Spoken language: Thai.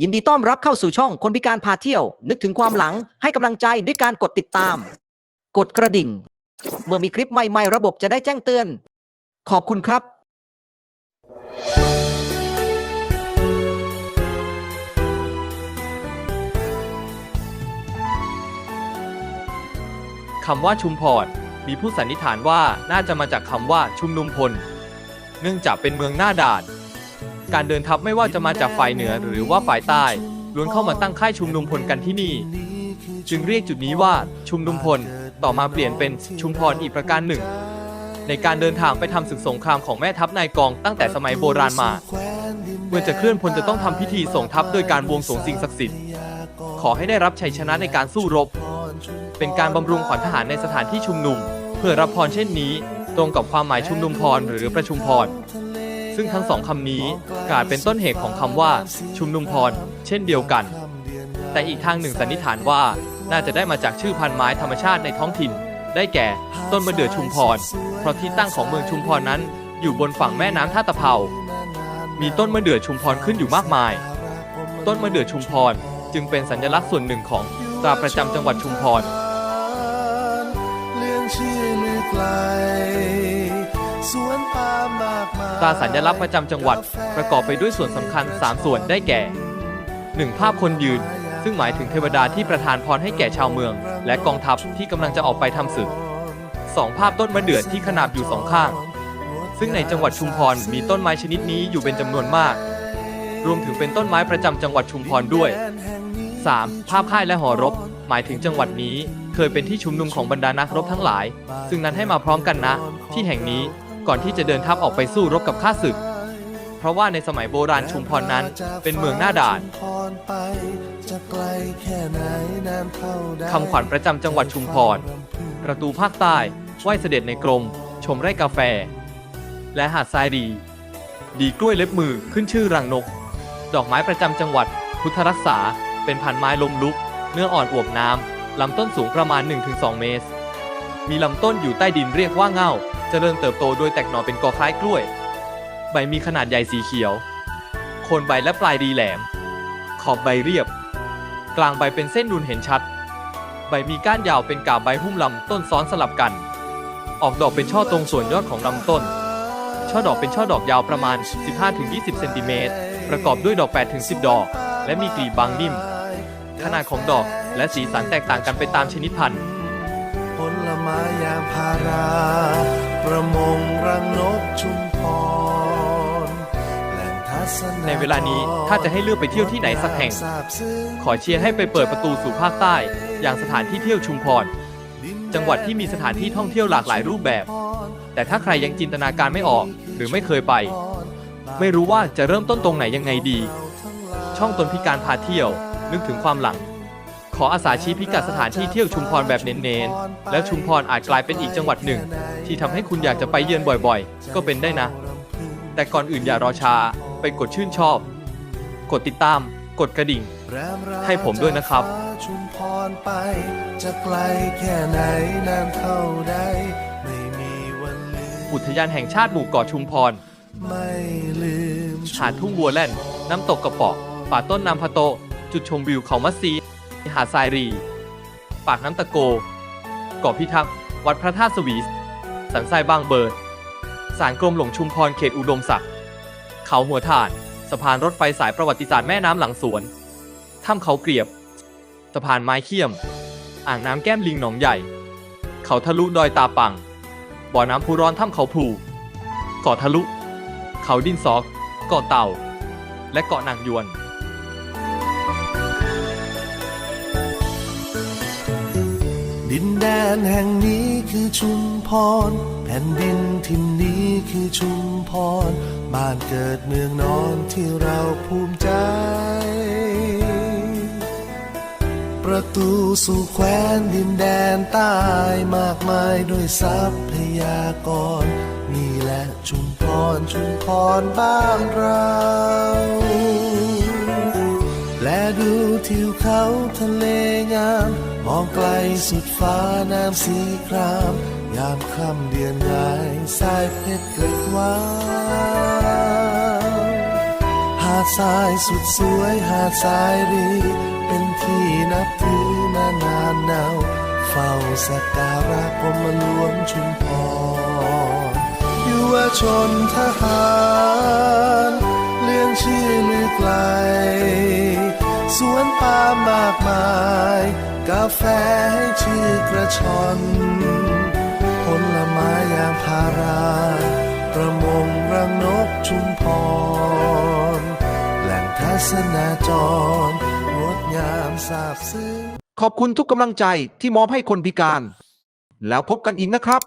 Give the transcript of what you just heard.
ยินดีต้อนรับเข้าสู่ช่องคนพิการพาเที่ยว นึกถึงความหลังให้กำลังใจด้วยการกดติดตาม กดกระดิ่ง เมื่อมีคลิปใหม่ๆ ระบบจะได้แจ้งเตือน ขอบคุณครับ คำว่าชุมพรมีผู้สันนิษฐานว่าน่าจะมาจากคำว่าชุมนุมพล เนื่องจากเป็นเมืองหน้าด่าน การเดินทัพไม่ว่าจะมาจากฝ่ายเหนือหรือว่าฝ่ายใต้ล้วนเข้ามาตั้งค่ายชุมนุมพลกันที่นี่ จึงเรียกจุดนี้ว่าชุมนุมพลต่อมาเปลี่ยนเป็นชุมพรอีกประการหนึ่ง ในการเดินทางไปทำศึกสงครามของแม่ทัพนายกองตั้งแต่สมัยโบราณมา เมื่อจะเคลื่อนพลจะต้องทำพิธีส่งทัพโดยการบวงสรวงสิ่งศักดิ์สิทธิ์ขอให้ได้รับชัยชนะในการสู้รบ เป็นการบำรุงขวัญทหารในสถานที่ชุมนุม เพื่อรับพรเช่นนี้ ตรงกับความหมายชุมนุมพรหรือประชุมพร ซึ่งทั้งสองคำนี้กลายเป็นต้นเหตุของคำว่า ชุมนุมพร เช่นเดียวกัน แต่อีกทางหนึ่งสันนิษฐานว่าน่าจะได้มาจากชื่อพันธุ์ไม้ธรรมชาติในท้องถิ่น ได้แก่ ต้นมะเดื่อชุมพร เพราะที่ตั้งของเมืองชุมพรนั้น อยู่บนฝั่งแม่น้ำท่าตะเภา มีต้นมะเดื่อชุมพรขึ้นอยู่มากมาย ต้นมะเดื่อชุมพรจึงเป็นสัญลักษณ์ส่วนหนึ่งของตราประจำจังหวัดชุมพรเลื่องชื่อลือไกล ตราสัญลักษณ์ประจำจังหวัดประกอบไปด้วยส่วนสำคัญ 3 ส่วนได้แก่ 1. ภาพคนยืน ซึ่งหมายถึงเทวดาที่ประทานพรให้แก่ชาวเมือง และกองทัพที่กำลังจะออกไปทำศึก 2. ภาพต้นมะเดื่อที่ขนาบอยู่สองข้าง ซึ่งในจังหวัดชุมพรมีต้นไม้ชนิดนี้อยู่เป็นจำนวนมาก รวมถึงเป็นต้นไม้ประจำจังหวัดชุมพรด้วย 3. ภาพค่ายและหอรบ หมายถึงจังหวัดนี้ เคยเป็นที่ชุมนุมของบรรดานักรบทั้งหลาย ซึ่งนั้นให้มาพร้อมกันนะ ที่แห่งนี้ ก่อนที่จะเดินทัพออกไปสู้รบกับข้าศึก เพราะว่าในสมัยโบราณชุมพรนั้นเป็นเมืองหน้าด่านคำขวัญประจำจังหวัดชุมพร ประตูภาคใต้ไหวเสด็จในกรม ชมไร่กาแฟ และหาดทรายดี ดีกล้วยเล็บมือขึ้นชื่อรังนก ดอกไม้ประจำจังหวัด พุทธรักษา เป็นพันไม้ลมลุก เนื้ออ่อนอวบน้ำลำต้นสูงประมาณ 1-2 เมตร มีลำต้นอยู่ใต้ดินเรียกว่าเง่า เจริญเติบโตโดยแตกหน่อเป็นกอคล้ายกล้วย ใบมีขนาดใหญ่สีเขียว โคนใบและปลายรีแหลม ขอบใบเรียบ กลางใบเป็นเส้นนูนเห็นชัด ใบมีก้านยาวเป็นกาบใบหุ้มลำต้นซ้อนสลับกัน ออกดอกเป็นช่อตรงส่วนยอดของลำต้น ช่อดอกเป็นช่อดอกยาวประมาณ 15-20เซนติเมตรประกอบด้วยดอก 8-10 ดอก และมีกลีบบางนิ่ม ขนาดของดอกและสีสันแตกต่างกันไปตามชนิดพันธุ์ผลไม้ยางพารา ประมงรังนกชุมพรแหล่งทัศนในเวลานี้ถ้าจะให้เลือกไปเที่ยวที่ไหนสักแห่งทราบซึ้งขอเชียร์ให้ไปเปิดประตูสู่ภาคใต้ อย่างสถานที่เที่ยวชุมพร จังหวัดที่มีสถานที่ท่องเที่ยวหลากหลายรูปแบบ แต่ถ้าใครยังจินตนาการไม่ออกหรือไม่เคยไป ไม่รู้ว่าจะเริ่มต้นตรงไหนยังไงดี ช่องตนพิการพาเที่ยว นึกถึงความหลัง ขออาสาชี้พิกัดสถานที่เที่ยวชุมพรแบบเน้นๆ แล้วชุมพรอาจกลายเป็นอีกจังหวัดหนึ่ง ที่ทำให้คุณอยากจะไปเยือนบ่อยๆ ก็เป็นได้นะ แต่ก่อนอื่นอย่ารอช้าไปกดชื่นชอบ กดติดตาม กดกระดิ่งแรมราให้ผมด้วยนะครับ ชุมพรไป จะไกลแค่ไหนนานเท่าใดไม่มีวันลืมอุทยานแห่งชาติหมู่เกาะชุมพรไม่ลืมหาดทุ่งบัวแล่น น้ำตกกระปอกป่าต้นน้ำพะโต จุดชมวิวเขามัดซี หาดทรายรี ปากน้ำตะโกเกาะพิทักษ์วัดพระธาตุสวีสสันทรายบางเบิดศาลกรมหลวงชุมพรเขตอุดมศักดิ์เขาหัวถ่าน สะพานรถไฟสายประวัติศาสตร์แม่น้ำหลังสวนถ้ำเขาเกลียบ สะพานไม้เขี้ยม อ่างน้ำแก้มลิงหนองใหญ่ เขาทะลุดอยตาปัง บ่อน้ำพุร้อนถ้ำเขาพลูเกาะทะลุ เขาดินซอกเกาะเต่า และเกาะนางยวน ดินแดนแห่งนี้คือชุมพร แผ่นดินทินนี้คือชุมพร บ้านเกิดเมืองนอนที่เราภูมิใจ ประตูสู่แคว้นดินแดนใต้มากมายด้วยทรัพยากร นี่แหละชุมพรชุมพรบ้านเราและดูทิวเขาทะเลงาม มองไกลสุดฟ้าน้ำสีคราม ยามค่ำเดือนงายสายเพชรเกิดว่าหาดทรายสุดสวยหาดทรายรี เป็นที่นับถือมานานนาวเฝ้าสักการะกรมหลวงชุมพรยุวชนทหารเลื่องชื่อลือไกล สวนปามากมาย กาแฟให้ชื่อกระชอนผลไม้ยางพารา ประมงรังนกชุมพร แหล่งทัศนาจรงดงามสาบซึ้งขอบคุณทุกกำลังใจที่มอบให้คนพิการ แล้วพบกันอีกนะครับ